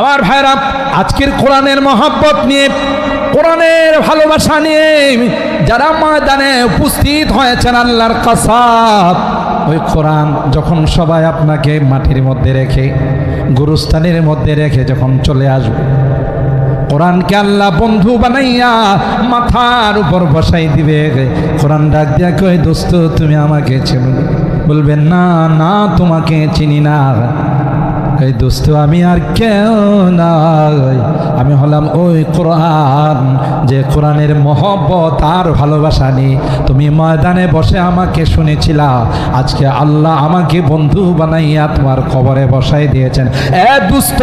আমার ভাইরা, আজকের কোরআনের মহাব্বত নিয়ে, কোরআনের ভালোবাসা নিয়ে যারা ময়দানে উপস্থিত হয়েছেন আল্লাহর কাসাব ওই কোরআন যখন সবাই আপনাকে মাটির মধ্যে রেখে, গুরুস্থানের মধ্যে রেখে যখন চলে আসবে, কোরআনকে আল্লাহ বন্ধু বানাইয়া মাথার উপর বসাই দিবে। কোরআন ডাক দিয়া কই দোস্ত, তুমি আমাকে চেনো বলবেন, না না, তোমাকে চিনি না। এই দোস্ত, আমি আর কেউ নাই। আমি হলাম ওই কোরআন, যে কোরআনের মহব্বত আর ভালোবাসা নেই। তুমি ময়দানে বসে আমাকে শুনেছিলা, আজকে আল্লাহ আমাকে বন্ধু বানাইয়া তোমার খবরে বসাই দিয়েছেন। এ দুস্থ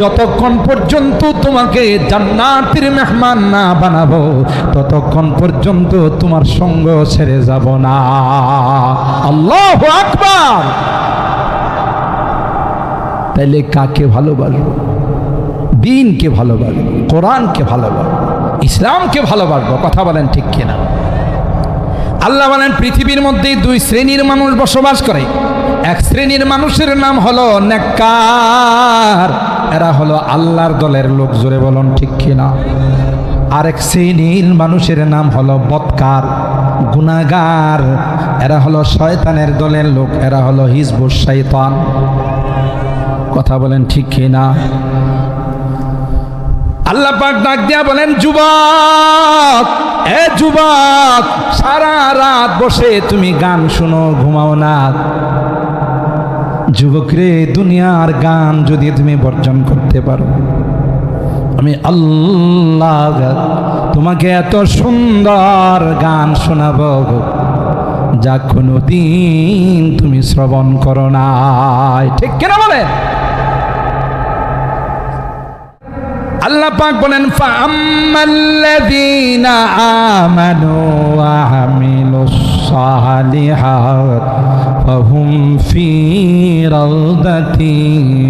যতক্ষণ পর্যন্ত তোমাকে জান্নাতের মেহমান না বানাবো, ততক্ষণ পর্যন্ত তোমার সঙ্গ ছেড়ে যাব না। আল্লাহ আকবার! তাইলে কাকে ভালোবাসবো? দিনকে ভালোবাসবো? কোরআনকে ভালোবাসবো? ইসলামকে ভালোবাসবো? কথা বলেন ঠিক কিনা? আল্লাহ বলেন, পৃথিবীর মধ্যে দুই শ্রেণির মানুষ বসবাস করে। এক শ্রেণির মানুষের নাম হলো নেককার। এরা হলো আল্লাহর দলের লোক, জোরে বলুন ঠিক কিনা? আরেক শ্রেণির মানুষের নাম হলো বৎকার গুনাগার এরা হলো শয়তানের দলের লোক, এরা হলো হিজবুর শৈতান কথা বলেন ঠিক কিনা? আল্লাহ পাক ডাক দিয়া বলেন, যুবক, এ যুবক, সারা রাত বসে তুমি গান শুনো, ঘুমাও না। যুবক রে, দুনিয়ার গান যদি তুমি বর্জন করতে পারো, আমি আল্লাহ তোমাকে এত সুন্দর গান শোনাবো যা কোনো দিন তুমি শ্রবণ করো না ঠিক কেনা বলে আল্লাহ পাক বলেন ফাআম্মাল্লাযীনা আমানু ওয়া আমিলুস সালিহাত ফাহুম ফি রাউদাতি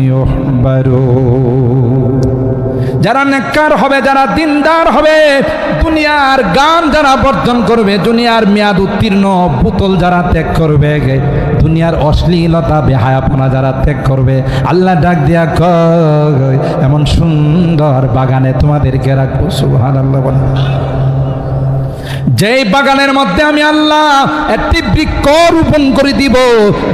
ইউহবারুন যারা নেককার হবে, যারা দিনদার হবে, দুনিয়ার গান যারা বর্জন করবে, দুনিয়ার মেয়াদ উত্তীর্ণ বোতল যারা ত্যাগ করবে দুনিয়ার অশ্লীলতা, বেহায়াপনা যারা ত্যাগ করবে, আল্লাহ ডাক দিয়া এমন সুন্দর বাগানে তোমাদেরকে রাখব সুহান আল্লাহ যেই বাগানের মধ্যে আমি আল্লাহ একটি বৃক্ষ রোপণ করে দিব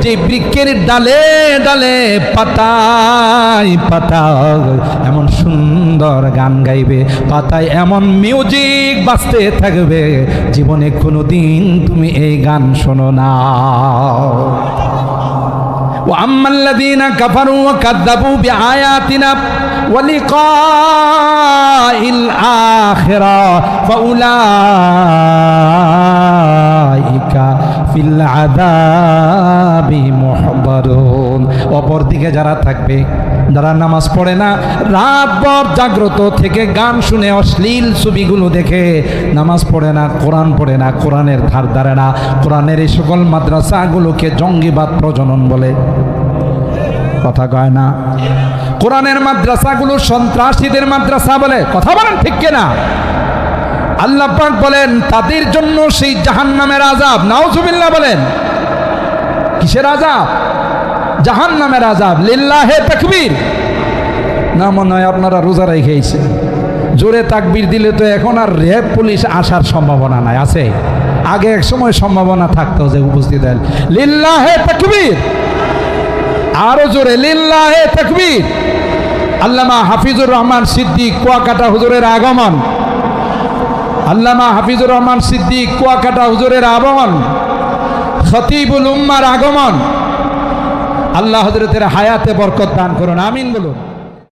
যে বৃক্ষের ডালে ডালে পাতায় পাতায় এমন সুন্দর গান গাইবে পাতায় এমন মিউজিক বাজতে থাকবে জীবনে কোনো দিন তুমি এই গান শোনো না وأما الذين كفروا وكذبوا بآياتنا ولقاء الآخرة فأولئك في العذاب محضرون অপরদিকে যারা থাকবে যারা নামাজ পড়ে না রাতভর জাগ্রত থেকে গান শুনে অশ্লীল ছবিগুলো দেখে নামাজ পড়ে না কোরআন পড়ে না কোরআনের ধার ধারে না কোরআনের এই সকল মাদ্রাসাগুলোকে জঙ্গিবাদ প্রজনন বলে কথা কয় না কোরআনের মাদ্রাসাগুলো সন্ত্রাসীদের মাদ্রাসা বলে, কথা বলেন ঠিক কিনা? আল্লাহ পাক বলেন, তাদের জন্য সেই জাহান্নামের আজাব নাউজুবিল্লাহ বলেন। কিসের আজাব জাহান্নামের আজাব লিল্লাহে তাকবীর। না, মনে হয় আপনারা রোজা রেখেছে জোরে তাকবীর দিলে তো এখন আর র্যাব পুলিশ আসার সম্ভাবনা নাই, আছে। আগে এক সময় সম্ভাবনা থাকতো যে উপস্থিত লিল্লাহে তাকবীর। আরও জোরে, লিল্লাহে তাকবীর। আল্লামা হাফিজুর রহমান সিদ্দিক, কুয়াকাটা হুজুরের আগমন। আল্লামা হাফিজুর রহমান সিদ্দিক, কুয়াকাটা হুজুরের আগমন। খতিবুল উম্মার আগমন। আল্লাহ হজরতের হায়াতে বরকত দান করুন, আমিন বলুন।